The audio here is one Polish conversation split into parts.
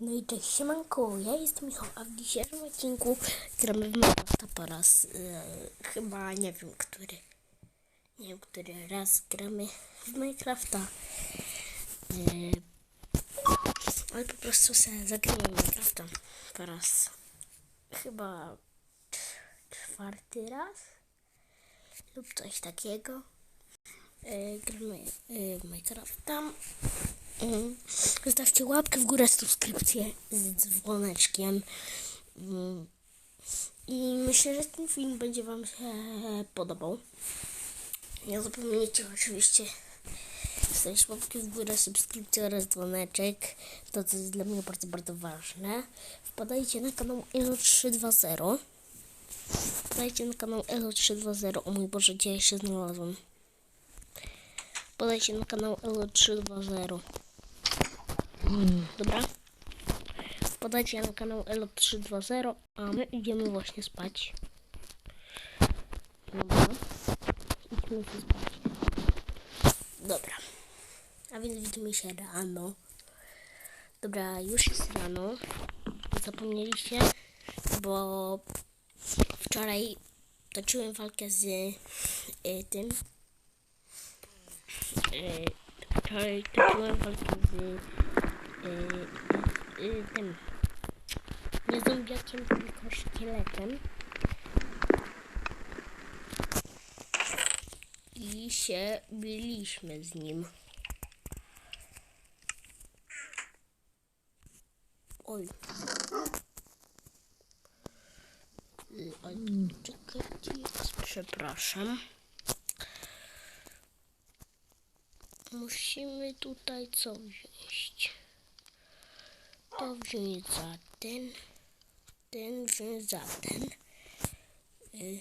No i cześć, siemanko, ja jestem Michał, a w dzisiejszym odcinku gramy w Minecrafta po raz, e, chyba nie wiem który, nie wiem który raz gramy w Minecrafta, e, ale po prostu sobie zagramy w Minecrafta po raz, chyba czwarty raz lub coś takiego, e, gramy w Minecrafta. Zostawcie łapkę w górę, subskrypcję z dzwoneczkiem. Mm. I myślę, że ten film będzie Wam się podobał. Nie zapomnijcie oczywiście zostawić łapki w górę, subskrypcję oraz dzwoneczek. To, co jest dla mnie bardzo, bardzo ważne. Wpadajcie na kanał Elo320. Wpadajcie na kanał Elo320. O mój Boże, gdzie ja się znalazłem? Podajcie na kanał Elo320. Dobra. Podajcie na kanał Elo320, a my idziemy właśnie spać. Dobra. Idźmy się spać. Dobra. A więc widzimy się rano. Dobra, już jest rano. Nie Zapomnieliście, bo wczoraj toczyłem walkę z y, tym. Y, wczoraj toczyłem walkę z y, y, tym. Nie zombiakiem, tylko szkieletem. I się biliśmy z nim. Oj. Oj, czekajcie, przepraszam. Musimy tutaj co wziąć? Wziąć za ten, ten wziąć za ten. Y.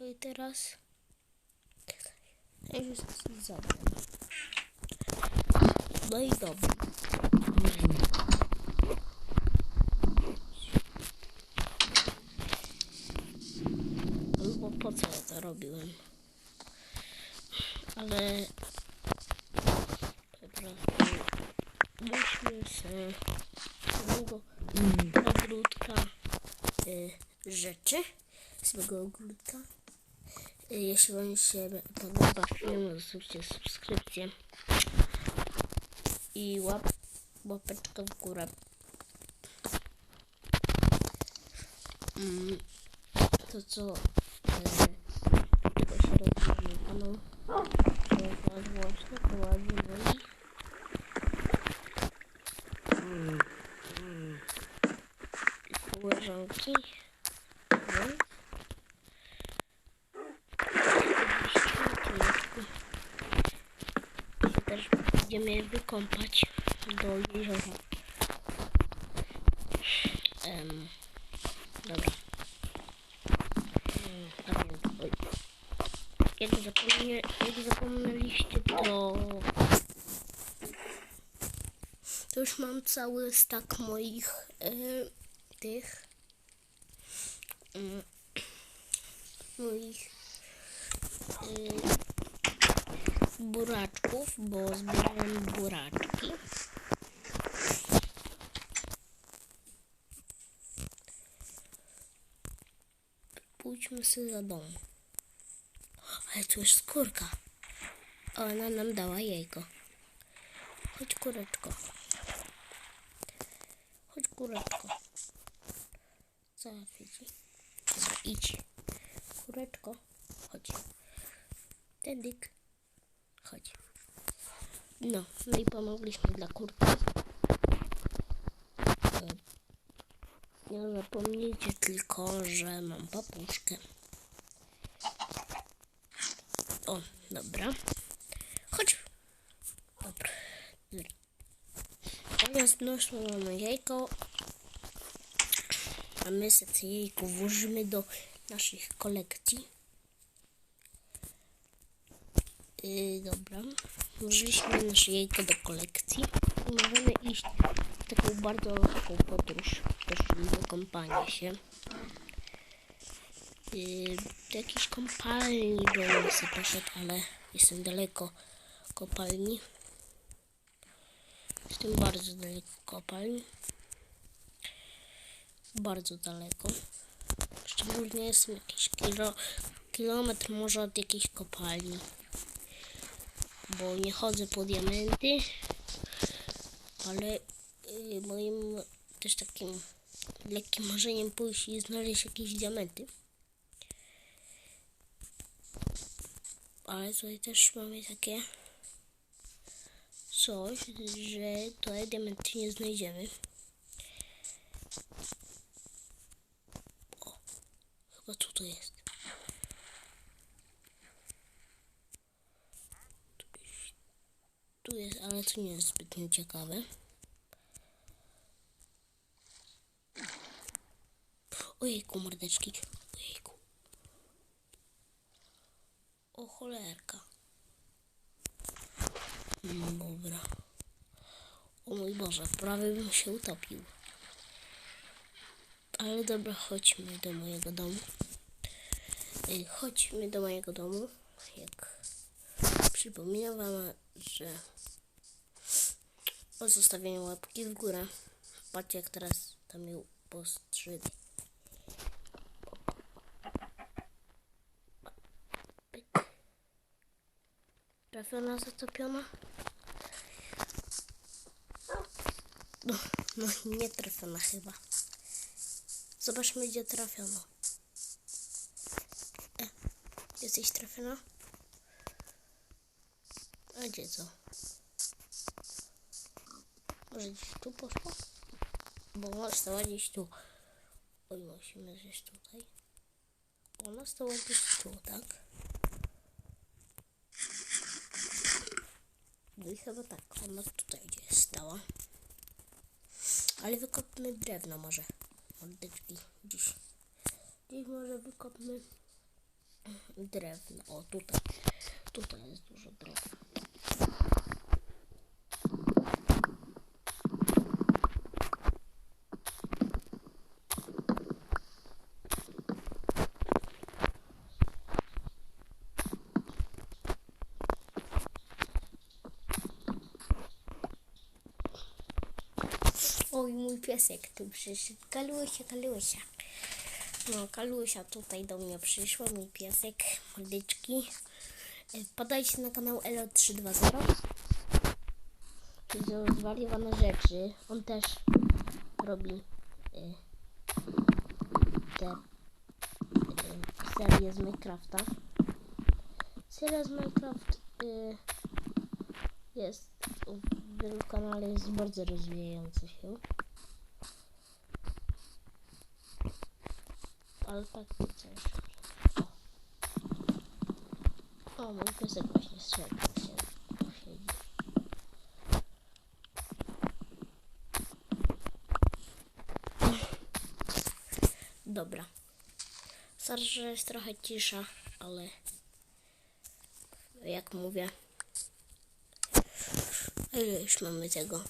No i teraz za ten. No i dobra. Po co ja to robiłem? Ale po prostu weźmy sobie swojego ogródka y, rzeczy swojego ogródka. Y, jeśli Wam się podoba film, zostawcie subskrypcję i łap, łapeczkę w górę. Mm, to co e, tego się robi na kanał. To jest właśnie prowadzi moi. Koleżanki. Więc. I je wykąpać do jeziora. Em, dobra. A więc. Jak, zapomnie, jak zapomnieliście, to... To już mam cały stak moich e, tych mm, moich e, buraczków, bo zbierałem buraczki. Pójdźmy sobie za dom. Ale tu jest skórka. Ona nam dała jajko. Chodź kureczko. Chodź kureczko. Ci. Dobra, idź. Kureczko, chodź. Tedyk. Chodź. No, no i pomogliśmy dla kurki. E, Nie zapomnijcie tylko, że mam papuszkę. O, dobra. Chodź. Dobra. Dobra. Teraz nośmy mamy jajko. A my sobie jajko włożymy do naszych kolekcji. Yy, dobra. Włożyliśmy nasze jajko do kolekcji i możemy iść w taką bardzo taką podróż, też do kąpania się. Yy, do jakiejś kopalni bym sobie poszedł, ale jestem daleko kopalni. Jestem bardzo daleko kopalni. Bardzo daleko. Szczególnie jestem jakiś kilo, kilometr może od jakiejś kopalni. Bo nie chodzę po diamenty. Ale y, moim też takim lekkim marzeniem pójść i znaleźć jakieś diamenty. Ale tutaj też mamy takie coś, że tutaj diamenty nie znajdziemy. O, chyba tutaj jest. Tu to nie jest zbytnio ciekawe. Ojejku, mordeczki. Ojejku. O cholerka. Mm, Dobra. O mój Boże, prawie bym się utopił. Ale dobra, chodźmy do mojego domu. Ej, Chodźmy do mojego domu. Jak przypominam wam, że o zostawieniu łapki w górę. Patrzcie jak teraz tam ją postrzeli. Trafiona, zatopiona. No, no nie trafiona chyba. Zobaczmy gdzie trafiono. E, jesteś trafiona? A gdzie co? Może gdzieś tu poszło? Bo ona stała gdzieś tu. Oj, musimy gdzieś tutaj. Ona stała gdzieś tu, tak? No i chyba tak, ona tutaj gdzieś stała. Ale wykopmy drewno może. Mordeczki, dziś. Dziś może wykopmy drewno. O, tutaj. Tutaj jest dużo drewna. Oj, mój piesek tu przyszedł. Kalusia, Kalusia. No, Kalusia tutaj do mnie przyszła, mój piesek, mordyczki. E, Podajcie na kanał Elo320. Czyli to zwariowane rzeczy. On też robi e, te e, serie z Minecrafta. Seria z Minecraft e, jest w wielu kanale jest bardzo rozwijający się. Ale tak coś. O. mój piesek właśnie strzelił się. Dobra. Sorry, że jest trochę cisza, ale jak mówię, ile już mamy tego?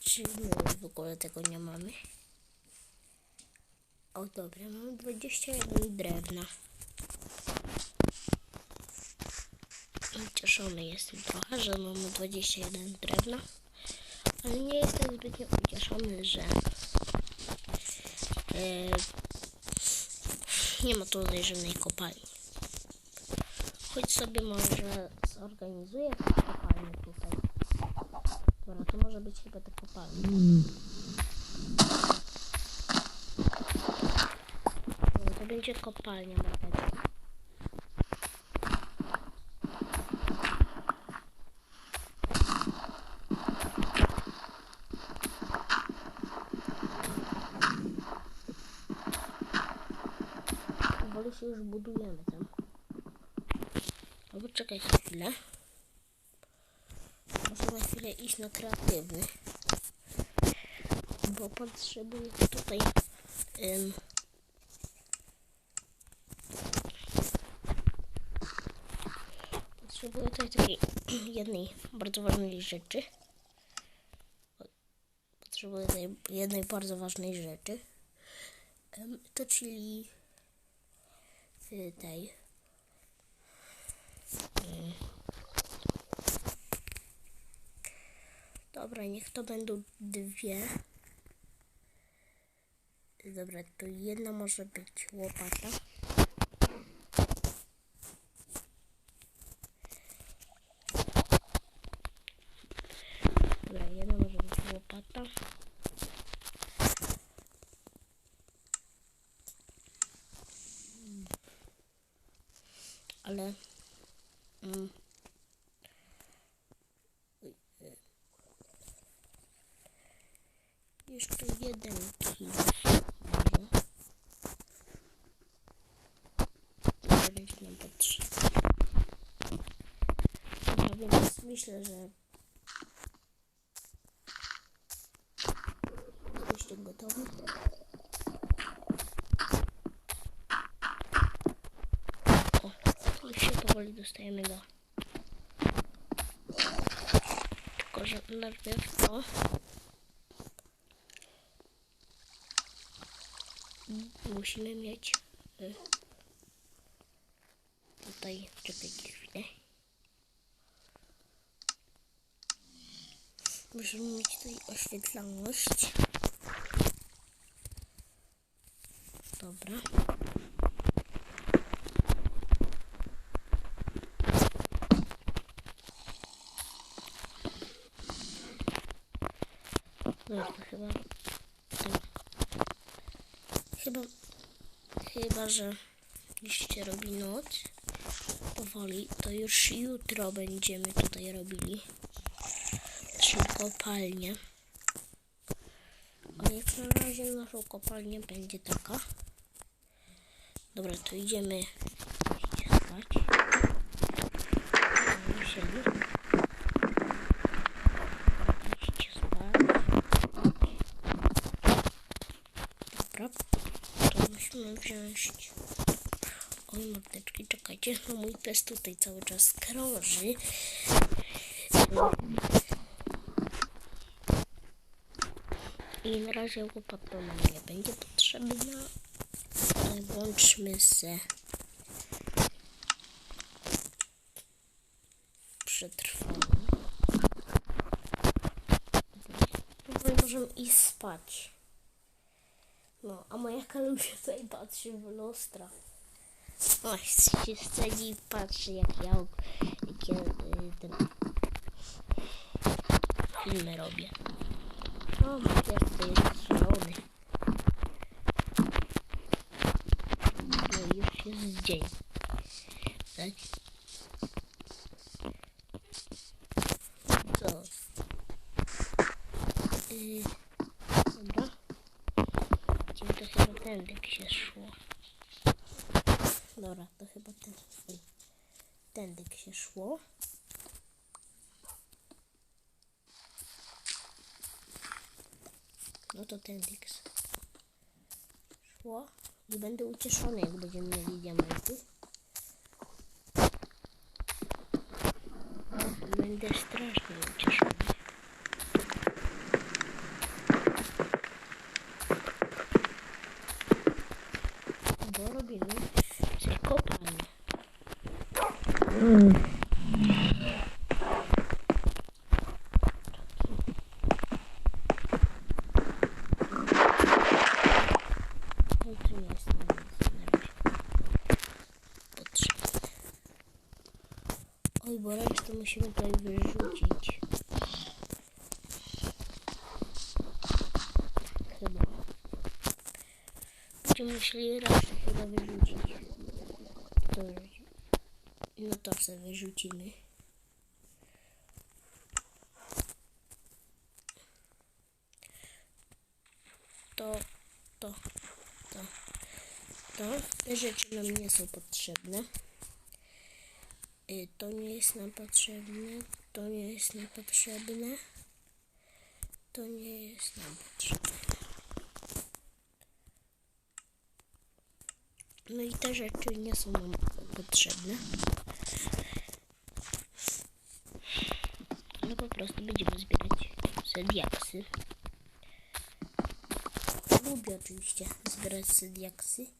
Czy my w ogóle tego nie mamy? O dobra, mamy 21 drewna. Ucieszony jestem trochę, że mamy 21 drewna. Ale nie jestem zbytnio ucieszony, że e, nie ma tutaj żadnej kopalni. Choć sobie może zorganizuję jakąś kopalnię tutaj. Dobra, to może być chyba ta kopalnia. Dobra, to będzie kopalnia mordeczka. Powoli się już budujemy tam. Albo czekaj chwilę. Muszę na chwilę iść na kreatywny. Bo potrzebuję tutaj takiej jednej bardzo ważnej rzeczy. Potrzebuję tej jednej bardzo ważnej rzeczy. To czyli y, tej Dobra, niech to będą dwie. Dobra, to jedna może być łopata. Dobra, jedna może być łopata. Ale... Mm, Jeszcze jeden kij. Może myślę, że jesteście gotowi. O, już się powoli dostajemy do... Tylko, że najpierw to... musimy mieć y, tutaj czekajcie chwilę. Musimy mieć tutaj oświetlalność dobra no chyba Chyba, chyba, że się robi noc powoli, to już jutro będziemy tutaj robili naszą kopalnię. A jak na razie naszą kopalnię będzie taka. Dobra, to idziemy idzie spać. Będziemy Siedli. Idźcie spać. Dobra, musimy wziąć... Oj, mordeczki, czekajcie, no mój pies tutaj cały czas krąży. I na razie łopata nam nie będzie potrzebna. Ale włączmy se przetrwanie. Możemy iść spać. No, a moja kalusia tutaj patrzy w lustra. O, się sceni i patrzy jak ja, jak ja y, ten filmy robię. O, pies to jest zielony. No już jest dzień. Tak? Co? Yy, dobra. Gdzie to chyba tędy się szło. Dobra, to chyba ten, tędy się szło. No to tędy szło. I będę ucieszony, jak będziemy mieli diamenty. Będę strasznie ucieszony. Bo robimy sobie kopalnię. No to nie jest nam nic na razie potrzebne. Oj, bo resztę musimy tutaj wyrzucić. Chyba. Będziemy musieli resztę chyba wyrzucić. To, no to sobie wyrzucimy. To, to, to, to. Te rzeczy nam nie są potrzebne. Y, To nie jest nam potrzebne. To nie jest nam potrzebne. To nie jest nam potrzebne. No i te rzeczy nie są nam potrzebne. No po prostu będziemy zbierać sediaksy. Lubię oczywiście zbierać sediaksy.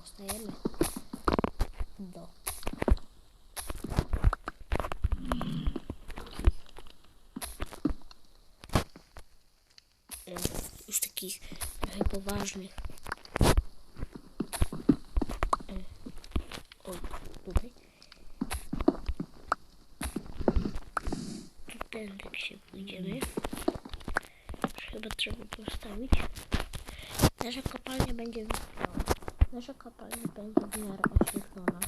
Dostajemy do już takich trochę poważnych. O, tutaj. Tu tędy się pójdziemy. Chyba trzeba postawić. Nasza kopalnia będzie Nasza kopalnia będzie w miarę oświetlona.